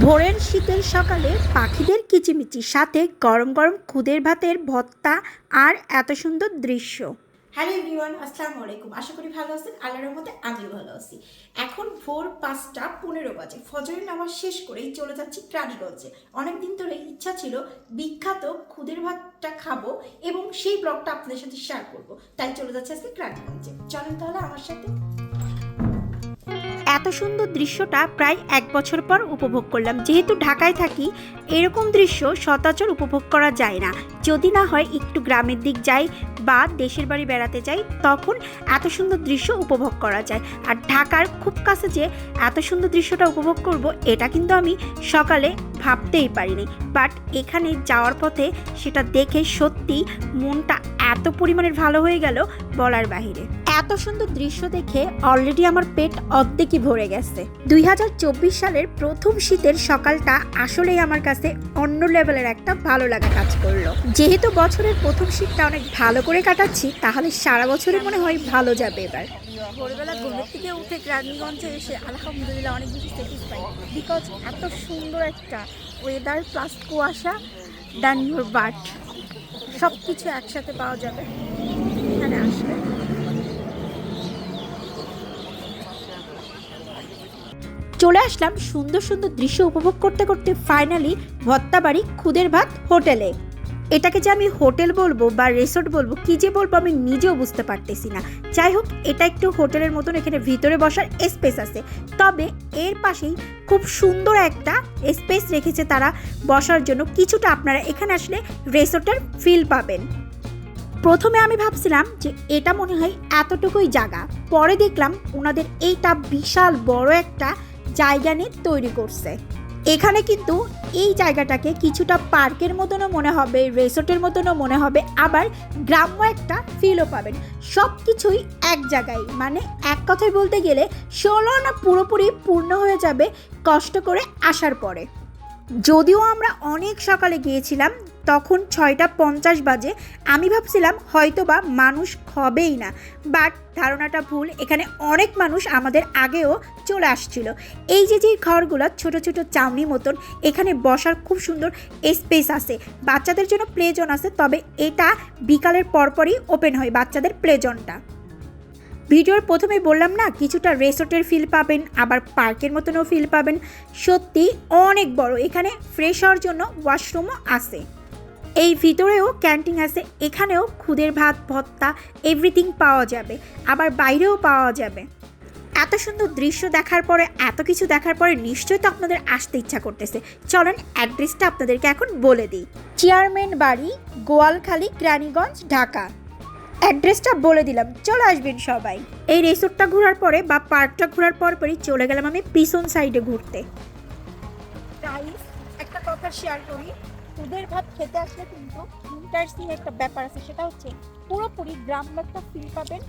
ভোরের শীতের সকালে পাখিদের কিচিমিচির সাথে গরম গরম খুদের ভাতের ভত্তা আর এত সুন্দর দৃশ্য। হ্যালো এভরিওয়ান, আসসালামু আলাইকুম। আশা করি ভালো আছেন। আল্লাহর মধ্যে আমিও ভালো আছি। এখন ভোর পাঁচটা পনেরো বাজে। ফজরের নামাজ শেষ করেই চলে যাচ্ছি প্রাণীগঞ্জে। অনেকদিন ধরে ইচ্ছা ছিল বিখ্যাত খুদের ভাতটা খাব এবং সেই ব্লগটা আপনাদের সাথে শেয়ার করব। তাই চলে যাচ্ছে আজকে প্রাণীগঞ্জে। চলেন তাহলে আমার সাথে এত সুন্দর দৃশ্যটা প্রায় এক বছর পর উপভোগ করলাম। যেহেতু ঢাকায় থাকি, এরকম দৃশ্য সচরাচর উপভোগ করা যায় না। যদি না হয় একটু গ্রামের দিক যাই বা দেশের বাড়ি বেড়াতে যাই, তখন এত সুন্দর দৃশ্য উপভোগ করা যায়। আর ঢাকার খুব কাছে যে এত সুন্দর দৃশ্যটা উপভোগ করব, এটা কিন্তু আমি সকালে ভাবতেই পারিনি। বাট এখানে যাওয়ার পথে সেটা দেখে সত্যি মনটা এত পরিমাণের ভালো হয়ে গেল বলার বাহিরে। এত সুন্দর দৃশ্য দেখে অলরেডি আমার পেট অর্ধেকই ভরে গেছে। দুই হাজার চব্বিশ সালের প্রথম শীতের সকালটা আসলেই আমার কাছে অন্য লেভেলের একটা ভালো লাগা কাজ করল। যেহেতু বছরের প্রথম শীতটা অনেক ভালো করে কাটাচ্ছি, তাহলে সারা বছরে মনে হয় ভালো যাবে এবার। ভোরবেলা ঘুমের থেকে উঠে গ্রামীগঞ্জে এসে আলহামদুলিল্লাহ অনেক বেশি স্যাটিসফাই বিকজ এত সুন্দর একটা ওয়েদার প্লাস কুয়াশা ইউর বাট সব কিছু একসাথে পাওয়া যাবে। এখানে আসলে। চলে আসলাম সুন্দর সুন্দর দৃশ্য উপভোগ করতে করতে ফাইনালি ভত্তাবাড়ি খুদের ভাত হোটেলে। এটাকে যে আমি হোটেল বলব বা রিসোর্ট বলব, কি যে বলব আমি নিজেও বুঝতে পারতেছি না। যাই হোক এটা একটু হোটেলের মতন এখানে ভিতরে বসার স্পেস আছে। তবে এর পাশেই খুব সুন্দর একটা স্পেস রেখেছে তারা বসার জন্য। কিছুটা আপনারা এখানে আসলে রিসোর্টের ফিল পাবেন। প্রথমে আমি ভাবছিলাম যে এটা মনে হয় এতটুকুই জায়গা। পরে দেখলাম ওনাদের এইটা বিশাল বড় একটা জায়গা নিয়ে তৈরি করছে। এখানে কিন্তু এই জায়গাটাকে কিছুটা পার্কের মতনও মনে হবে, রেসর্টের মতনও মনে হবে, আবার গ্রাম্য একটা ফিলও পাবেন। সব কিছুই এক জায়গায় মানে এক কথায় বলতে গেলে, ষোলো না পুরোপুরি পূর্ণ হয়ে যাবে কষ্ট করে আসার পরে। যদিও আমরা অনেক সকালে গিয়েছিলাম, তখন ছয়টা পঞ্চাশ বাজে। আমি ভাবছিলাম হয়তোবা মানুষ হবেই না বাট ধারণাটা ভুল, এখানে অনেক মানুষ আমাদের আগেও চলে আসছিল। এই যে যে ঘরগুলো, ছোট ছোট চাউনি মতন, এখানে বসার খুব সুন্দর স্পেস আছে। বাচ্চাদের জন্য প্লে জোন আছে, তবে এটা বিকালের পরপরই ওপেন হয় বাচ্চাদের প্লে জোনটা ভিডিওর প্রথমে বললাম না, কিছুটা রেসর্টের ফিল পাবেন, আবার পার্কের মতনও ফিল পাবেন। সত্যি অনেক বড়, এখানে ফ্রেশ হওয়ার জন্য ওয়াশরুমও আছে। এই ভিতরেও ক্যান্টিন আছে, এখানেও খুদের ভাত ভত্তা এভরিথিং পাওয়া যাবে, আবার বাইরেও পাওয়া যাবে। এত সুন্দর দৃশ্য দেখার পরে, এত কিছু দেখার পরে নিশ্চয়ই তো আপনাদের আসতে ইচ্ছা করতেছে। চলেন অ্যাড্রেসটা আপনাদেরকে এখন বলে দিই। চেয়ারম্যান বাড়ি, গোয়ালখালী গ্রানীগঞ্জ ঢাকা। অ্যাড্রেসটা বলে দিলাম। চলে আসবেন সবাই। এই রিসোর্টটা ঘোরার পরে বা পার্কটা ঘোরার পর পরই চলে গেলাম আমি পিছন সাইডে ঘুরতে। একটা কথা শেয়ার করি। দুধের ভাত খেতে আসলে কিন্তু ইন্টারেস্টিং একটা ব্যাপার আছে, সেটা হচ্ছে পুরোপুরি গ্রাম্য একটা ফিল পাবেন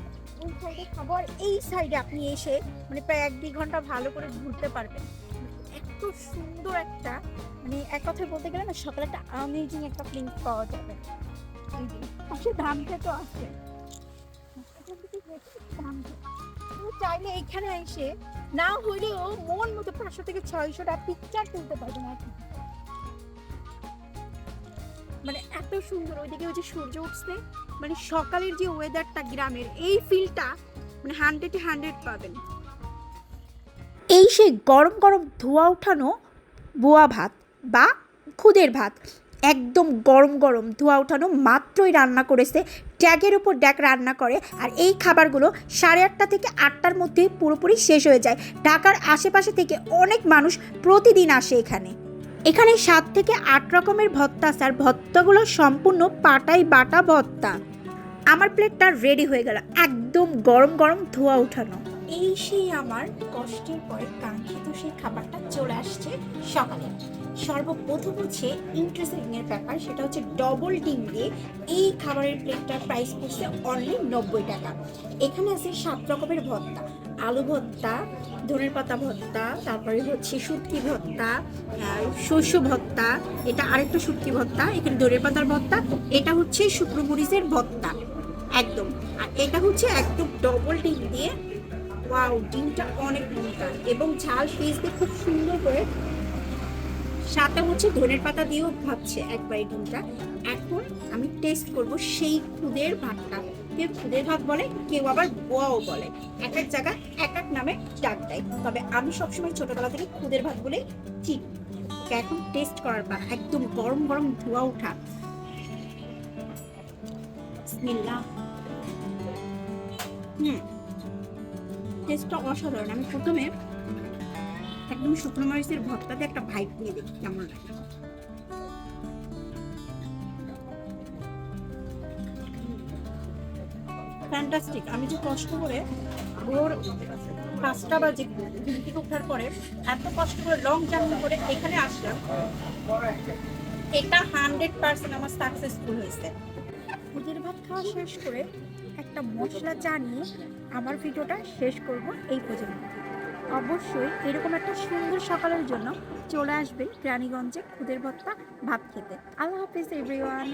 ওই সাইডে খাব। আর এই সাইডে আপনি এসে মানে প্রায় এক দুই ঘণ্টা ভালো করে ঘুরতে পারবেন। এত সুন্দর একটা মানে এক কথায় বলতে গেলে না, সকালে একটা আমেজিং একটা ফিলিং পাওয়া যাবে। পাশে ধান খেতে চাইলে এখানে এসে, না হলেও মন মতো পাঁচশো থেকে ছয়শোটা পিকচার তুলতে পারবেন আর মানে এত সুন্দর, ওইদিকে ওই যে সূর্য উঠছে মানে সকালের যে ওয়েদারটা গ্রামের, এই ফিলটা মানে হান্ড্রেডে হান্ড্রেড পাবেন। এই সেই গরম গরম ধোয়া উঠানো বোয়া ভাত বা খুদের ভাত। একদম গরম গরম ধোয়া উঠানো মাত্রই রান্না করেছে। ড্যাগের উপর ড্যাগ রান্না করে আর এই খাবারগুলো সাড়ে আটটা থেকে আটটার মধ্যে পুরোপুরি শেষ হয়ে যায়। ঢাকার আশেপাশে থেকে অনেক মানুষ প্রতিদিন আসে এখানে। এখানে সাত থেকে আট রকমের ভত্তা আর ভত্তাগুলো সম্পূর্ণ পাটাই বাটা ভত্তা। আমার প্লেটটা রেডি হয়ে গেল, একদম গরম গরম ধোয়া উঠানো এই সেই আমার কষ্টের পরে কাঙ্ক্ষিত সেই খাবারটা চলে আসছে সকালে। সর্বপ্রথম হচ্ছে ইন্টারেস্টিং এর ব্যাপার, সেটা হচ্ছে ডবল ডিম দিয়ে এই খাবারের প্লেটটার প্রাইস পড়ছে অনলি নব্বই টাকা। এখানে আছে সাত রকমের ভর্তা, আলু ভর্তা, ধনের পাতা ভর্তা, তারপরে হচ্ছে শুটকি ভর্তা শস্য ভর্তা, এটা আরেকটা শুটকি ভর্তা, এখানে ধনের পাতার ভর্তা, এটা হচ্ছে শুকনো মরিচের ভর্তা, একদম। আর এটা হচ্ছে একদম ডবল ডিম দিয়ে ওয়াও ডিমটা অনেক মোটা এবং ঝাল পেস্ট দিয়ে খুব সুন্দর করে সাথে হচ্ছে ধনের পাতা দিয়েও ভাবছে একবার এই ডিমটা এখন আমি টেস্ট করব সেই খুদের ভাতটা। কেউ খুদের ভাত বলে, কেউ আবার বোয়াও বলে। এক এক জায়গা এক এক নামে ডাক দেয়। তবে আমি সবসময় ছোটবেলা থেকে খুদের ভাত বলেই চিনি। এখন টেস্ট করার পর একদম গরম গরম ধোয়া বিসমিল্লাহ। হুম। টেস্টটা অসাধারণ। আমি প্রথমে একদম শুকনো মরিচের ভর্তাতে একটা ভাইব দিয়ে দেখি, কেমন লাগে। ফ্যান্টাস্টিক আমি যে কষ্ট করে ভোর পাঁচটা বাজে থেকে ওঠার পরে এত কষ্ট করে লং জার্নি করে এখানে আসলাম, এটা হান্ড্রেড পার্সেন্ট আমার সাকসেসফুল হয়েছে। খুদের ভাত খাওয়া শেষ করে একটা মশলা চা নিয়ে আমার ভিডিওটা শেষ করব এই পর্যন্ত। অবশ্যই এরকম একটা সুন্দর সকালের জন্য চলে আসবে রানীগঞ্জে খুদের ভত্তা ভাত খেতে। আল্লাহ হাফিজ এভরিওয়ান